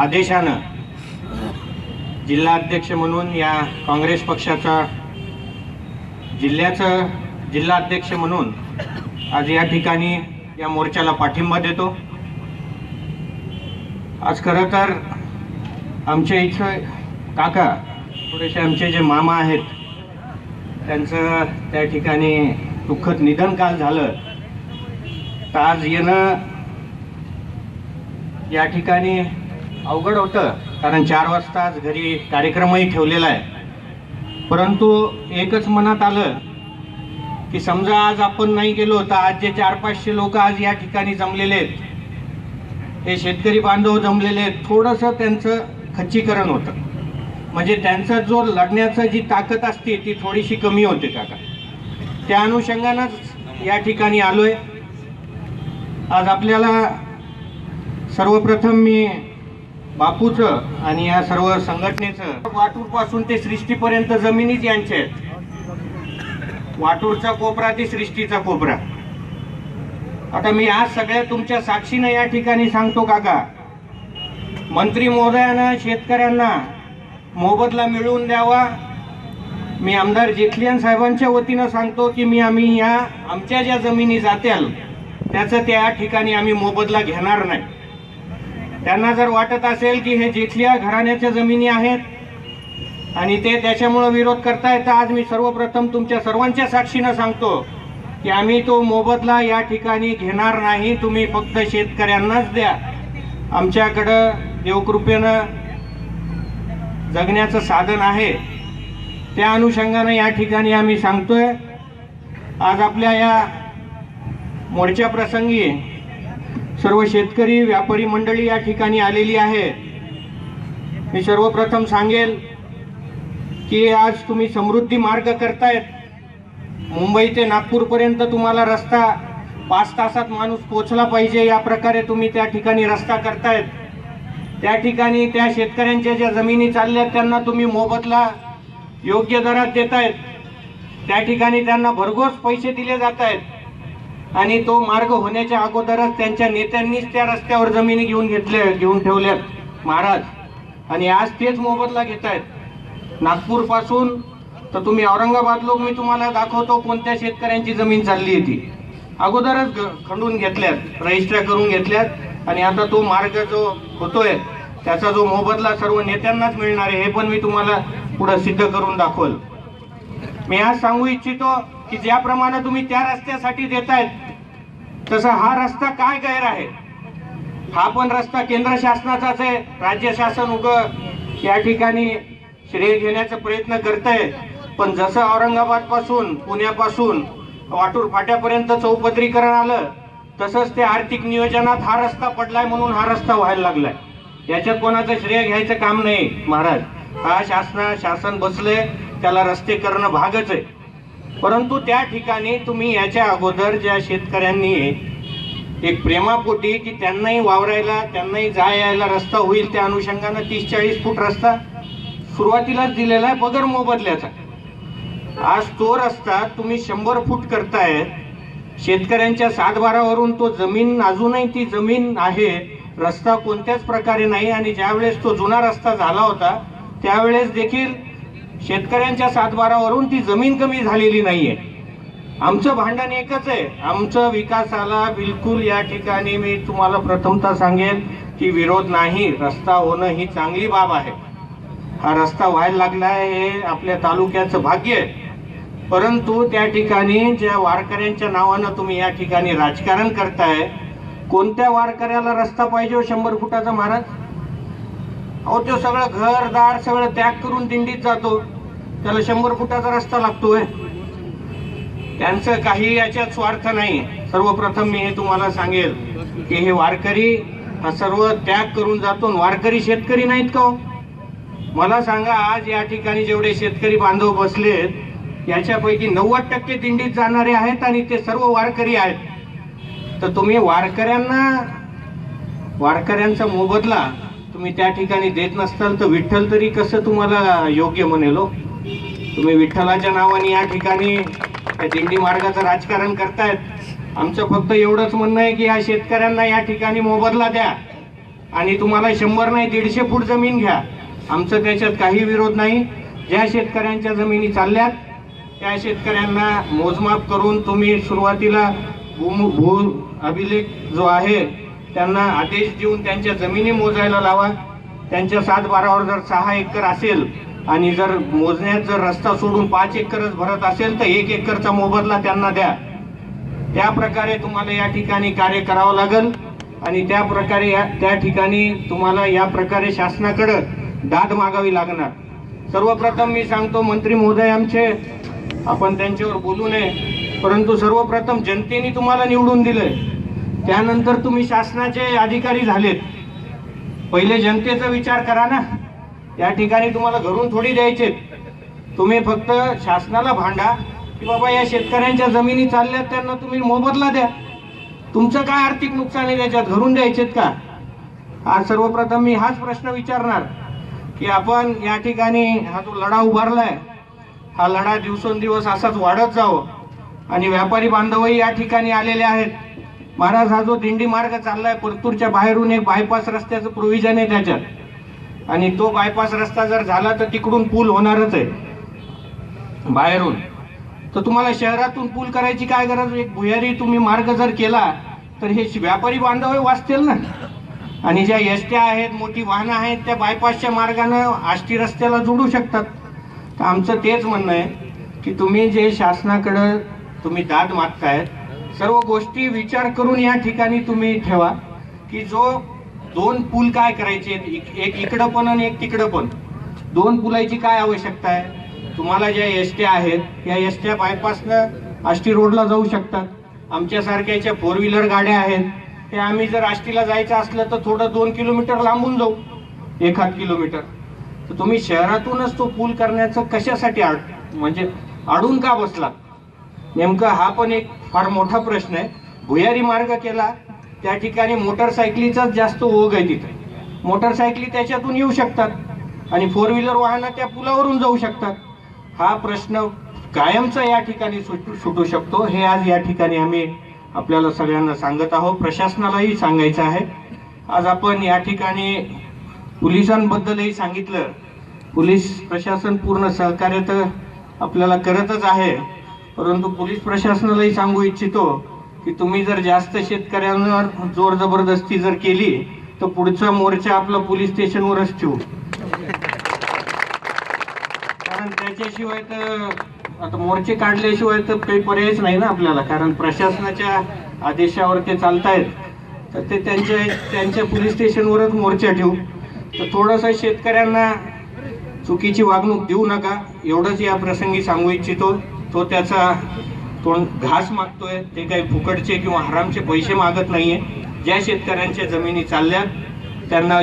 आदेशानं जिल्हाध्यक्ष म्हणून या काँग्रेस पक्षाचा जिल्ह्याचं जिल्हाध्यक्ष म्हणून आज या ठिकाणी या मोर्चाला पाठिंबा देतो. आज खरं तर आमच्या इथं काका थोडेसे आमचे जे मामा आहेत त्यांचं त्या ठिकाणी दुःखद निधन काल झालं. तर आज येणं या ठिकाणी अवघड होतं कारण चार वाजता आज घरी कार्यक्रमही ठेवलेला आहे. परंतु एकच मनात आलं की समजा आज आपण नाही गेलो तर आज जे चार पाचशे लोक आज या ठिकाणी जमलेले आहेत हे शेतकरी बांधव जमलेले आहेत थोडंसं त्यांचं खच्चीकरण होतं. म्हणजे त्यांचा जो लढण्याचं जी ताकद असते ती थोडीशी कमी होते काका. त्या अनुषंगानंच या ठिकाणी आलो आहे आज आपल्याला सर्वप्रथम मी बापूचं आणि या सर्व संघटनेचं. वाटूरपासून ते सृष्टीपर्यंत जमिनीच यांच्या आहेत. वाटूरचा कोपरा ते सृष्टीचा कोपरा. आता मी आज सगळ्या तुमच्या साक्षीनं या ठिकाणी सांगतो काका. मंत्री महोदयानं शेतकऱ्यांना मोबदला मिळवून द्यावा. मी आमदार जेठलियन साहेबांच्या वतीनं सांगतो की मी आम्ही या आमच्या ज्या जमिनी जात्याल त्याचं त्या ठिकाणी आम्ही मोबदला घेणार नाही. त्यांना जर वाटत असेल की हे जेठलिया घराण्याच्या जमिनी आहेत आणि ते त्याच्यामुळं विरोध करतायत तर आज मी सर्वप्रथम तुमच्या सर्वांच्या साक्षीनं सांगतो की आम्ही तो मोबदला या ठिकाणी घेणार नाही. तुम्ही फक्त शेतकऱ्यांनाच द्या. आमच्याकडं देवकृपेनं जगण्याचं साधन आहे. त्या अनुषंगानं या ठिकाणी आम्ही सांगतोय. आज आपल्या या मोर्चा प्रसंगी सर्व शेतकरी व्यापारी मंडळी या ठिकाणी आलेली आहे. मी सर्वप्रथम सांगेल की आज तुम्ही समृद्धी मार्ग करतायत. मुंबई ते नागपूरपर्यंत तुम्हाला रस्ता पाच तासात माणूस पोचला पाहिजे या प्रकारे तुम्ही त्या ठिकाणी रस्ता करतायत. त्या ठिकाणी त्या शेतकऱ्यांच्या ज्या जमिनी चालल्या त्यांना तुम्ही मोबदला योग्य दरात देतायत. त्या ठिकाणी त्यांना भरघोस पैसे दिले जात आहेत आणि तो मार्ग होण्याच्या अगोदरच त्यांच्या नेत्यांनीच त्या रस्त्यावर जमिनी घेऊन घेतल्या घेऊन ठेवल्यात महाराज. आणि आज तेच मोबदला घेत आहेत नागपूरपासून तर तुम्ही औरंगाबाद लोक मी तुम्हाला दाखवतो कोणत्या शेतकऱ्यांची जमीन चालली आहे ती. अगोदरच खंडून घेतल्यात रजिस्ट्र्या करून घेतल्यात. आणि आता तो मार्ग जो होतोय त्याचा जो मोबदला सर्व नेत्यांनाच मिळणार आहे हे पण मी तुम्हाला पुढे सिद्ध करून दाखवल. मी आज सांगू इच्छितो की ज्याप्रमाणे तुम्ही त्या रस्त्यासाठी देतायत तसा हा रस्ता काय गैर आहे? हा पण रस्ता केंद्र शासनाचाच आहे. राज्य शासन उग या ठिकाणी श्रेय घेण्याचा प्रयत्न करत आहे पण जसं औरंगाबादपासून पुण्यापासून वाटूर फाट्यापर्यंत चौपदरीकरण आलं तसंच ते आर्थिक नियोजनात हा रस्ता पडलाय म्हणून हा रस्ता व्हायला लागलाय. याच्यात कोणाचं श्रेय घ्यायचं काम नाही महाराज. हा शासना शासन बसले त्याला रस्ते करणं भागच आहे. परंतु त्या ठिकाणी तुम्ही याच्या अगोदर ज्या शेतकऱ्यांनी एक प्रेमापोटी की त्यांनाही वावरायला त्यांनाही जा यायला रस्ता होईल त्या अनुषंगानं तीस चाळीस फूट रस्ता सुरुवातीलाच दिलेला आहे बगर मोबदल्याचा. आज तो रस्ता तुम्ही शंभर फूट करताय शेतकऱ्यांच्या सातबारावरून तो जमीन अजूनही ती जमीन आहे रस्ता कोणत्याच प्रकारे नाही आणि ज्यावेळेस तो जुना रस्ता झाला होता त्यावेळेस देखील शेतकऱ्यांच्या सातबारावरून ती जमीन कमी झालेली नाहीये. आमचं भांडण एकच आहे. आमचं विकासाला बिलकुल या ठिकाणी मी तुम्हाला प्रथमतः सांगेन की विरोध नाही. रस्ता होणं ही चांगली बाब आहे. हा रस्ता व्हायला लागला आहे हे आपल्या तालुक्याचं भाग्य आहे. परंतु त्या ठिकाणी ज्या वारकऱ्यांच्या नावानं तुम्ही या ठिकाणी राजकारण करताय कोणत्या वारकऱ्याला रस्ता पाहिजे हो शंभर फुटाचा महाराज? अहो तो सगळं घरदार सगळं त्याग करून दिंडीत जातो. त्याला शंभर फुटाचा रस्ता लागतोय. त्यांचं काही याच्यात स्वार्थ नाही. सर्वप्रथम मी हे तुम्हाला सांगेल की हे वारकरी हा सर्व त्याग करून जातो. आणि वारकरी शेतकरी नाहीत का हो? मला सांगा आज या ठिकाणी जेवढे शेतकरी बांधव बसलेत याच्यापैकी नव्वद टक्के दिंडीत जाणारे आहेत आणि ते सर्व वारकरी आहेत. तर तुम्ही वारकऱ्यांना वारकऱ्यांचा मोबदला तुम्ही त्या ठिकाणी देत नसताल तर विठ्ठल तरी कसं तुम्हाला योग्य म्हणेलो हो? तुम्ही विठ्ठलाच्या नावाने या ठिकाणी त्या दिंडी मार्गाचं राजकारण करतायत. आमचं फक्त एवढंच म्हणणं आहे की या शेतकऱ्यांना या ठिकाणी मोबदला द्या आणि तुम्हाला शंभर नाही दीडशे फूट जमीन घ्या. आमचं त्याच्यात काही विरोध नाही. ज्या शेतकऱ्यांच्या जमिनी चालल्यात त्या शेतकऱ्यांना मोजमाप करून तुम्ही सुरुवातीला भूम भू अभिलेख जो आहे त्यांना आदेश देऊन त्यांच्या जमिनी मोजायला लावा. त्यांच्या सात बारावर जर सहा एकर असेल आणि जर मोजण्यात जर रस्ता सोडून पाच एकरच भरत असेल तर एक एकरचा मोबदला त्यांना द्या. त्या प्रकारे तुम्हाला या ठिकाणी कार्य करावं लागेल आणि त्या प्रकारे या त्या ठिकाणी तुम्हाला या प्रकारे शासनाकडं दाद मागावी लागणार. सर्वप्रथम मी सांगतो मंत्री महोदय आमचे आपण त्यांच्यावर बोलू नये. परंतु सर्वप्रथम जनतेने तुम्हाला निवडून दिलंय. त्यानंतर तुम्ही शासनाचे अधिकारी झालेत. पहिले जनतेचा विचार करा ना. या ठिकाणी तुम्हाला घरून थोडी द्यायचे तुम्ही फक्त शासनाला भांडा की बाबा या शेतकऱ्यांच्या जमिनी चालल्यात त्यांना तुम्ही मोबदला द्या. तुमचं काय आर्थिक नुकसान आहे त्याच्यात? घरून द्यायचेत का? आज सर्वप्रथम मी हाच प्रश्न विचारणार की आपण या ठिकाणी हा जो लढा उभारलाय हा लढा दिवसेंदिवस असाच वाढत जावं आणि व्यापारी बांधवही या ठिकाणी आलेले आहेत. महाराज हा जो दिंडी मार्ग चाललाय परतूरच्या बाहेरून एक बायपास रस्त्याचं प्रोव्हिजन आहे त्याच्यात. आणि तो बायपास रस्ता जर झाला तर तिकडून पूल होणारच आहे. बाहेरून. तर तुम्हाला शहरातून पूल करायची काय गरज? एक भुयारी तुम्ही मार्ग जर केला तर हे व्यापारी बांधव वाचतील ना? आणि ज्या एसट्या आहेत मोठी वाहनं आहेत त्या बायपासच्या मार्गानं आष्टी रस्त्याला जोडू शकतात. तर आमचं तेच म्हणणं आहे की तुम्ही जे शासनाकडं तुम्ही दाद मागतायत सर्व गोष्टी विचार करून या ठिकाणी तुम्ही ठेवा की जो दोन पूल काय करायचे आहेत, एक एक इकडं पण आणि एक तिकडं पण. दोन पुलाची काय आवश्यकता आहे? तुम्हाला ज्या एसट्या आहेत या एसट्या बायपासनं आष्टी रोडला जाऊ शकतात. आमच्यासारख्याच्या फोर व्हीलर गाड्या आहेत ते आम्ही जर आष्टीला जायचं असलं तर थोडं दोन किलोमीटर लांबून जाऊ एखाद किलोमीटर. तर तुम्ही शहरातूनच तो पूल करण्याचं कशासाठी आड म्हणजे अडून का बसला नेमकं हा पण एक फार मोठा प्रश्न आहे. भुयारी मार्ग केला त्या ठिकाणी मोटरसायकलीचाच जास्त ओघ आहे तिथे. मोटरसायकली त्याच्यातून येऊ शकतात आणि फोर व्हीलर वाहनं त्या पुलावरून जाऊ शकतात. हा प्रश्न कायमचा या ठिकाणी सुटू सुटू शकतो. हे आज या ठिकाणी आम्ही आपल्याला सगळ्यांना सांगत आहोत. प्रशासनालाही सांगायचं आहे. आज आपण या ठिकाणी पोलिसांबद्दलही सांगितलं. पोलीस प्रशासन पूर्ण सहकार्य तर आपल्याला करतच आहे. परंतु पोलीस प्रशासनालाही सांगू इच्छितो की तुम्ही जर जास्त शेतकऱ्यांवर जोर जबरदस्ती जर केली तर पुढचा मोर्चा आपला पोलीस स्टेशनवरच ठेवू. कारण त्याच्याशिवाय तर आता मोर्चे काढल्याशिवाय तर काही पर्यायच नाही ना आपल्याला. कारण प्रशासनाच्या आदेशावर ते चालतायत. तर ते त्यांच्या त्यांच्या पोलीस स्टेशनवरच मोर्चा ठेवू. तर थोडंसं शेतकऱ्यांना चुकीची वागणूक देऊ नका. एवढंच या प्रसंगी सांगू इच्छितो. तो त्याचा तोंड घास मागतोय. ते काही फुकटचे किंवा हरामचे पैसे मागत नाहीये. ज्या शेतकऱ्यांच्या जमिनी चालल्या त्यांना